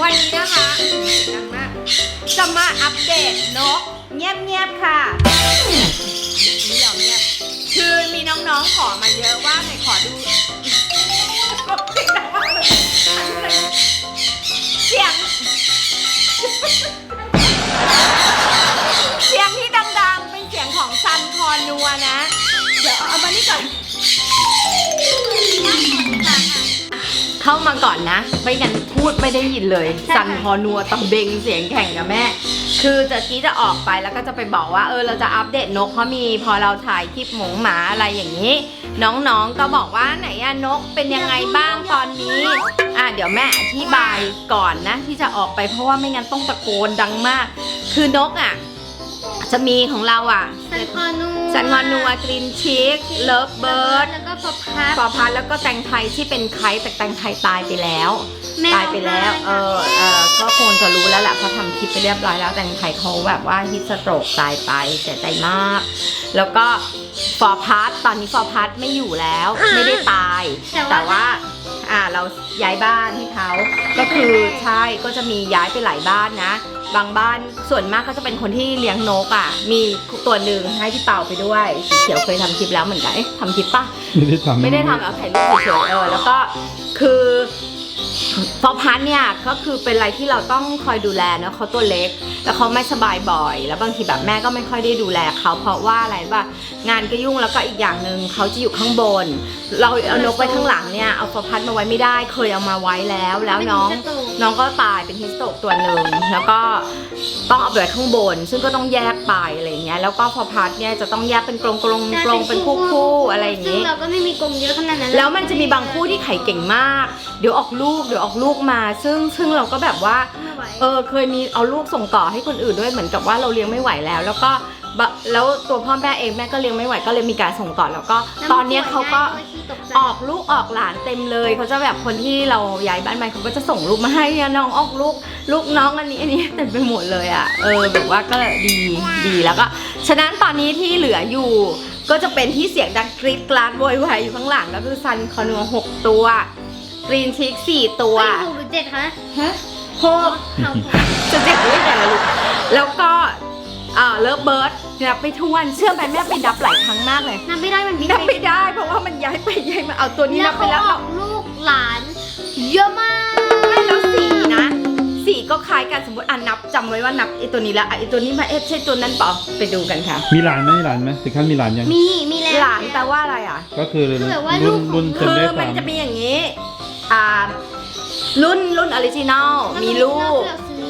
วันนี้นะคะดังมากจะมาอัปเดตนกเงียบๆค่ะไม่ยอมเงียบคือมีน้องๆขอมาเยอะว่าไหนขอดู เข้ามาก่อนนะ ไม่งั้นพูดไม่ได้ยินเลย สั่นพอนัวต้องเบงเสียงแข่งกับแม่ คือจะกี้จะออกไปแล้วก็จะไปบอกว่าเออเราจะอัปเดตนกเพราะมีพอเราถ่ายคลิปหมูหมาอะไรอย่างนี้ น้องๆก็บอกว่าไหนอะนกเป็นยังไงบ้างตอนนี้อะเดี๋ยวแม่อธิบายก่อนนะ ที่จะออกไปเพราะว่าไม่งั้นต้องตะโกนดังมาก คือนกอะ จะมีของเราอะ สันคอนูซันงอนนัวกรีนชิคเลิฟเบิร์ดแล้วก็พอพับปอพันแล้วก็แตงไทยที่เป็นไคแต่แตงไทยตายไปแล้วแม่ตายไปแล้ว เออเออก็คงจะรู้แล้วแหละเพราะทำคลิปไปเรียบร้อยแล้วแตงไทยเขาแบบว่าฮิตสโตรกตายไปเสียใจมาก แล้วก็ฟอร์พัทตอนนี้ฟอร์พัทไม่อยู่แล้ว ไม่ได้ตาย แต่ว่า อ่าเราย้ายบ้านให้เขาก็คือใช่ก็จะมีย้ายไปหลายบ้านนะ บางบ้านส่วนมากก็จะเป็นคนที่เลี้ยงนกอะ มีตัวหนึ่งให้พี่เป่าไปด้วยสีเขียวเคยทำคลิปแล้วเหมือนกันเอ๊ะทำคลิปปะไม่ได้ทำไม่ได้ทำเอาถ่ายรูปเฉยๆเออแล้วก็คือ พอพันธุ์เนี่ยก็คือเป็นอะไรที่เราต้องคอยดูแลเนอะเขาตัวเล็ก แล้วเขาไม่สบายบ่อย แล้วบางทีแบบแม่ก็ไม่ค่อยได้ดูแลเขาเพราะว่าอะไรว่างานก็ยุ่งแล้วก็อีกอย่างหนึ่งเขาจะอยู่ข้างบน เราเอานกไว้ข้างหลังเนี่ยเอาฟอพัดมาไว้ไม่ได้ เคยเอามาไว้แล้วแล้วน้อง น้องก็ตายเป็นฮิสโตกตัวหนึ่งแล้วก็ต้องเอาไปไว้ข้างบน ซึ่งก็ต้องแยกไปอะไรอย่างเงี้ยแล้วก็พอพัดเนี่ยจะต้องแยกเป็นกรงกรงกรงเป็นคู่คู่ๆอะไรอย่างซึ่งงี้เราก็ไม่มีกรงเยอะขนาดนั้นแล้วมันจะมีบางคู่ที่ไข่เก่งมาก เดี๋ยวออกลูกเดี๋ยวออกลูกมา ซึ่งซึ่งเราก็แบบว่าไม่ไหวเออเคยมีเอาลูกส่งต่อให้คนอื่นด้วยเหมือนกับว่าเราเลี้ยงไม่ไหวแล้ว แล้วก็บะแล้วตัวพ่อแม่เองแม่ก็เลี้ยงไม่ไหวก็เลยมีการส่งต่อแล้วก็ ตอนเนี้ยเขาก็ออกลูกออกหลานเต็มเลยเขาจะแบบคนที่เราย้ายบ้านใหม่เขาก็จะส่งลูกมาให้เนี่ยน้องออกลูกลูกน้องอันนี้อันนี้เต็มไปหมดเลยอะเออแบบว่าก็ดีดีแล้วก็ฉะนั้นตอนนี้ที่เหลืออยู่ก็จะเป็นที่เสียงดังกรีดกราดโวยวายอยู่ข้างหลังก็คือซันคอนัวหกตัว กรีนชิกสี่ตัวว่าหกหรือเจ็ดคะฮะหกเอาจะเจ็บเรื่องอะไรลูกแล้วก็อ่าเลิฟเบิร์ดนับไปทวนเชื่อไหมแม่ไปนับหลายครั้งมากเลยนับไม่ได้มันมีนับไม่ได้เพราะว่ามันย้ายไปย้ายมาเอาตัวนี้แล้นัวบไปเขาแล้วออกลูกหลาน เยอะมากไม่แล้วสีนะสีก็คล้ายกันสมมติอะนับจำไว้ว่านับไอตัวนี้แล้วอะไอตัวนี้มาเอ๊ะใช่ตัวนั้นเปล่าไปดูกันค่ะ มีหลานไหมมีหลานไหมถึงขั้นมีหลานยังมีมีแล้วหลานแปลว่าอะไรอะ ก็คือคือแบบว่าลูรุ่กนของรุ่นเจคืนอได้มันสามจะมีอย่างนี้ อ่ารุ่นรุ่นออริจินอลมีลูก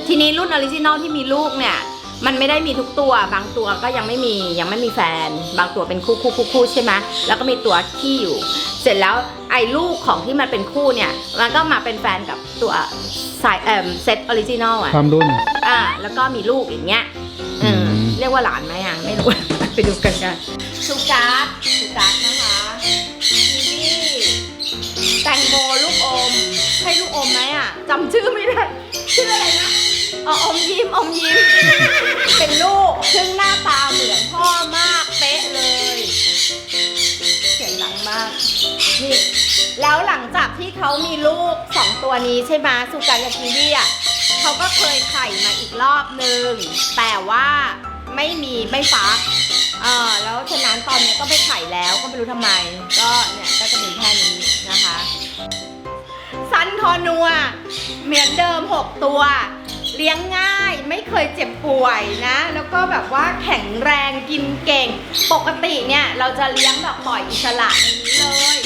ทีนี้รุ่นออริจินอลที่มีลูกเนี่ย มันไม่ได้มีทุกตัว บางตัวก็ยังไม่มียังไม่มีแฟน บางตัวเป็นคู่คู่คู่คู่ใช่ไหมแล้วก็มีตัวที่อยู่ เสร็จแล้วไอ้ลูกของที่มันเป็นคู่เนี่ย มันก็มาเป็นแฟนกับตัวสายเอ่อเซตออริจินอลอะความรุ่น อ่า แล้วก็มีลูกอย่างเงี้ยเอออืมเรียกว่าหลานไหมอะไม่รู้ ไปดูกันกันสุการ์ดสุการ์ดนะคะ โมลูกอมใช่ลูกอมไหมอะจำชื่อไม่ได้ ชื่ออะไรนะอ๋ออมยิ้มอมยิ้ม เป็นลูก ซึ่งหน้าตาเหมือนพ่อมากเป๊ะเลย เสียงดังมากนี่แล้วหลังจากที่เขามีลูกสองตัวนี้ใช่ไหมสุการกับทีวีอะเขาก็เคยไข่มาอีกรอบนึง แต่ว่า ไม่มีไม่ฟักเออแล้วฉะนั้นตอนนี้ก็ไปไข่แล้วก็ไม่รู้ทำไม ก็เนี่ยก็จะมีแค่นี้นะคะซันคอนัวเหมือนเดิม 6 ตัว เลี้ยงง่ายไม่เคยเจ็บป่วยนะ แล้วก็แบบว่าแข็งแรงกินเก่ง ปกติเนี่ยเราจะเลี้ยงแบบปล่อยอิสระในนี้เลย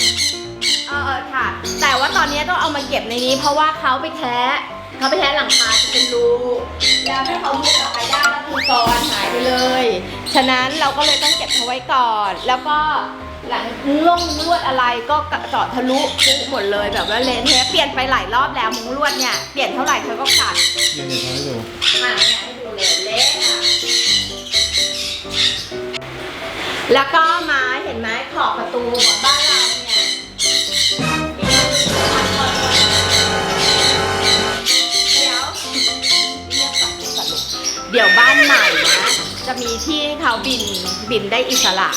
เออเออค่ะ แต่ว่าตอนนี้ต้องเอามาเก็บในนี้ เพราะว่าเขาไปแท้เขาไปแท้หลังคาจะเป็นรูแล้วถ้าเขามุดออกไป ก็คือกรหายไปเลย ฉะนั้นเราก็เลยต้องเก็บเขาไว้ก่อน แล้วก็หลังมุ้งลงมุ้งลวดอะไรก็เจาะทะลุพุหมดเลยแบบว่าเละเทเปลี่ยนไปหลายรอบแล้วมุ้งลวดเนี่ยเปลี่ยนเท่าไหร่เธอก็ขาดเดี๋ยวเดี๋ยวทำให้ดูอะเนี่ยให้ดูเลยเละอะแล้วก็ไม้เห็นไหมขอบประตูบ้านเรา ดี๋ยวบ้านใหม่นะ จะมีที่ให้เขาบินบินได้อิสระ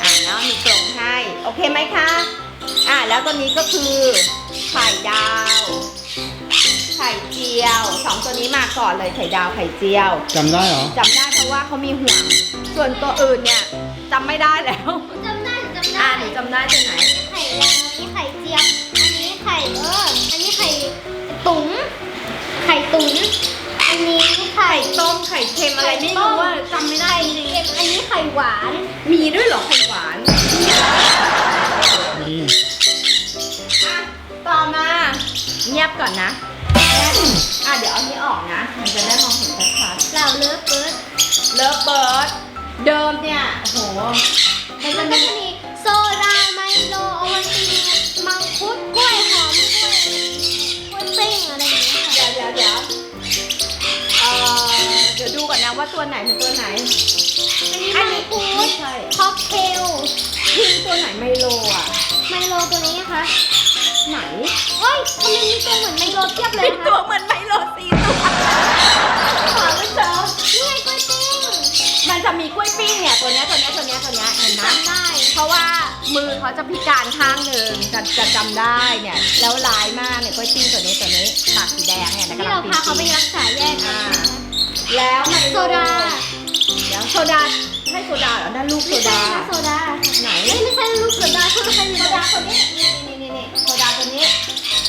อ่าเนาะมีกรงให้ โอเคไหมคะ อ่าแล้วตัวนี้ก็คือไข่ดาวไไข่เจียวสองตัวนี้มาก่อนเลยไข่ดาวไข่เจียวจำได้เหรอ จำได้เพราะว่าเขามีห่วง ส่วนตัวอื่นเนี่ยจำไม่ได้แล้ว จำได้จำอ่าได้หนูจำได้ตัวไหน ไข่แดงอันนี้ไข่เจียว อันนี้ไข่เอออันนี้ไข่ตุ๋นไข่ตุ๋นอันนี้ ไข่ไข่ต้มไข่เค็มอะไรไม่รู้ว่าจำไม่ได้จริงเค็มอันนี้ไข่หวานๆมีด้วยเหรอไข่หวานมีอะต่อมาเงียบก่อนนะอะเดี๋ยวเอานี้ออกนะมันจะได้มองเห็นชัดเราเลิฟเบิร์ดๆเลิฟเบิร์ดเดิมเนี่ยโอ้โห มันก็จะมี ตัวไหนเป็นตัวไหน อันนี้มังคุไม่ดใช่ ค็อกเทลพิมตัวไหนไมโลอะ ไมโลตัวนี้นะคะ ไหนเฮ้ยทำไมมีตัวเหมือนไมโลเทียบเลยเป็นนะตัวคะเหมือนไมโลสีตัวหาไม่เจอนี่ไงกล้วยปิ้งมันจะมีกล้วยปิ้งเนี่ยตัวเนี้ยตัวเนี้ยตัวเนี้ยตัวเนี้ยเห็นไหม จำได้ เพราะว่ามือเขาจะพิการข้างหนึ่งจะจะจำได้เนี่ย แล้วลายมากเนี่ยกล้วยปิ้งตัวนี้ตัวนี้ปากสีแดงเนี่ยนะที่กำลัเรางปีพาเขาไปนรักษาแยกกันนะคะ แล้วไมโลโซดาเดี๋ยวโซดาให้โซดาเหรอนั่นลูกโซไม่ใช่ดา นะโซดาไหน เอ้ยไม่ใช่ลูกโซดาคือใครโซโซดาดาตัวนี้นี่นี่นี่นี่โซดาตัวนี้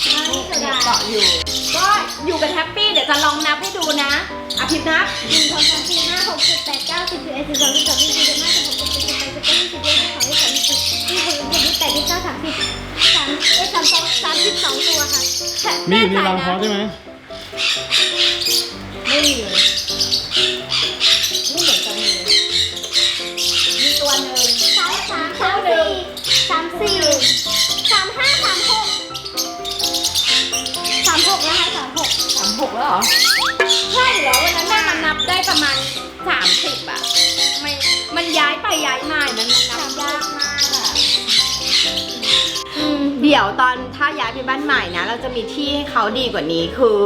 อ่านี่โซดาเกาะอยู่ ก็อยู่กันแฮปปี้เดี๋ยวจะลองนับให้ดูนะอาทิตย์นับหนึ่งสองสามสี่ห้าหกเจ็ดแปดเก้าสิบสิบเอ็ดสิบสองสิบสามสิบสี่สิบห้าสิบหกสิบเจ็ดสิบแปดสิบเก้ายี่สิบยี่สิบสองยี่สิบสามยี่สิบสี่ยี่สิบหกยี่สิบเจ็ดยี่สิบแปดยี่สิบเก้าสามสิบสามเอ้ยสามสองสามสิบสองตัวค่ะมีอยู่ในรังเพาะใช่ไหมไม่มี นี่เหมือนจะมีมีตัวหนึ่งสามสามสามสี่สามสี่สามห้าสามหกสามหกนะคะสามหกสามหกแล้วเหรอใช่เหรอวันนั้นน่มันนับได้ประมาณสามสิบอะไม่มันย้ายไปย้ายมาอย่างนั้นมันนับยากมากอะอืมเดี๋ยวตอน ถ้าย้ายไปบ้านใหม่นะ เราจะมีที่ให้เขาดีกว่านี้คือ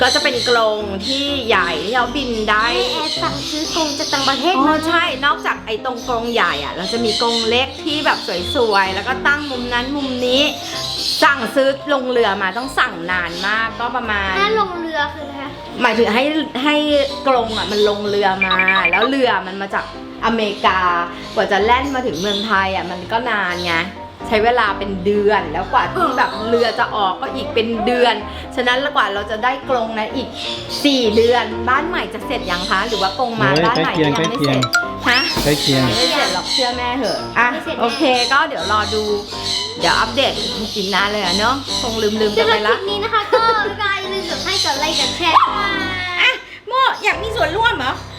ก็จะเป็นกรงที่ใหญ่ที่เราบินได้ให้แอดสั่งซื้อกรงจากต่างประเทศอ๋อมาใช่นอกจากไอ้ตรงกรงใหญ่อะเราจะมีกรงเล็กที่แบบสวยๆแล้วก็ตั้งมุมนั้นมุมนี้ สั่งซื้อลงเรือมาต้องสั่งนานมากก็ประมาณ ถ้าลงเรือคืออะไรคะหมายถึงให้ให้กรงอะมันลงเรือมา แล้วเรือมันมาจากอเมริกากว่าจะแล่นมาถึงเมืองไทยอะมันก็นานไง ใช้เวลาเป็นเดือนแล้วกว่าที่แบบเรือจะออกก็อีกเป็นเดือน ฉะนั้นแล้วกว่าเราจะได้กรงนะอีก 4 เดือนบ้านใหม่จะเสร็จยังคะ หรือว่ากรงมาโอ้ยบ้านใกล้ใหม่เคียงยังใกล้ไม่เคีเสยร็งจฮะใกล้เคียงไม่เสร็จหรอกเชื่อแม่เหอะอะโอเคก็เดี๋ยวรอดู เดี๋ยวอัปเดตอีกนานเลยอะเนาะคงลืมๆสำกันหไปรับคละลิปนี้นะคะก็บ๊ายบายอย่าลืมกดให้กดไลค์กดแชร์บ๊ายบาย